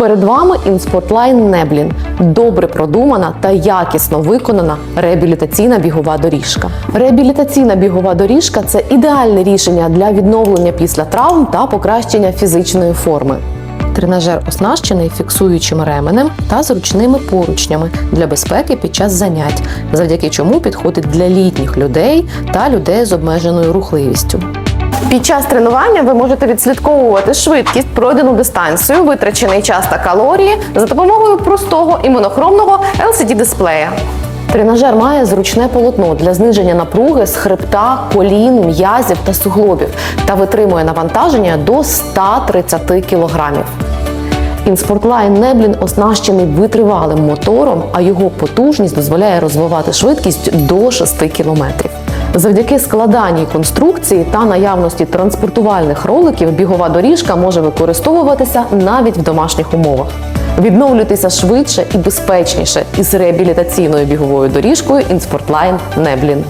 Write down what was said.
Перед вами інспортлайн Неблін добре продумана та якісно виконана реабілітаційна бігова доріжка. Реабілітаційна бігова доріжка це ідеальне рішення для відновлення після травм та покращення фізичної форми. Тренажер оснащений фіксуючим ременем та зручними поручнями для безпеки під час занять, завдяки чому підходить для літніх людей та людей з обмеженою рухливістю. Під час тренування ви можете відслідковувати швидкість, пройдену дистанцію, витрачений час та калорії за допомогою простого і монохромного LCD-дисплея. Тренажер має зручне полотно для зниження напруги з хребта, колін, м'язів та суглобів та витримує навантаження до 130 кг. Інспортлайн Неблін оснащений витривалим мотором, а його потужність дозволяє розвивати швидкість до 6 км. Завдяки складаній конструкції та наявності транспортувальних роликів бігова доріжка може використовуватися навіть в домашніх умовах. Відновлюйтеся швидше і безпечніше із реабілітаційною біговою доріжкою Інспортлайн Неблін.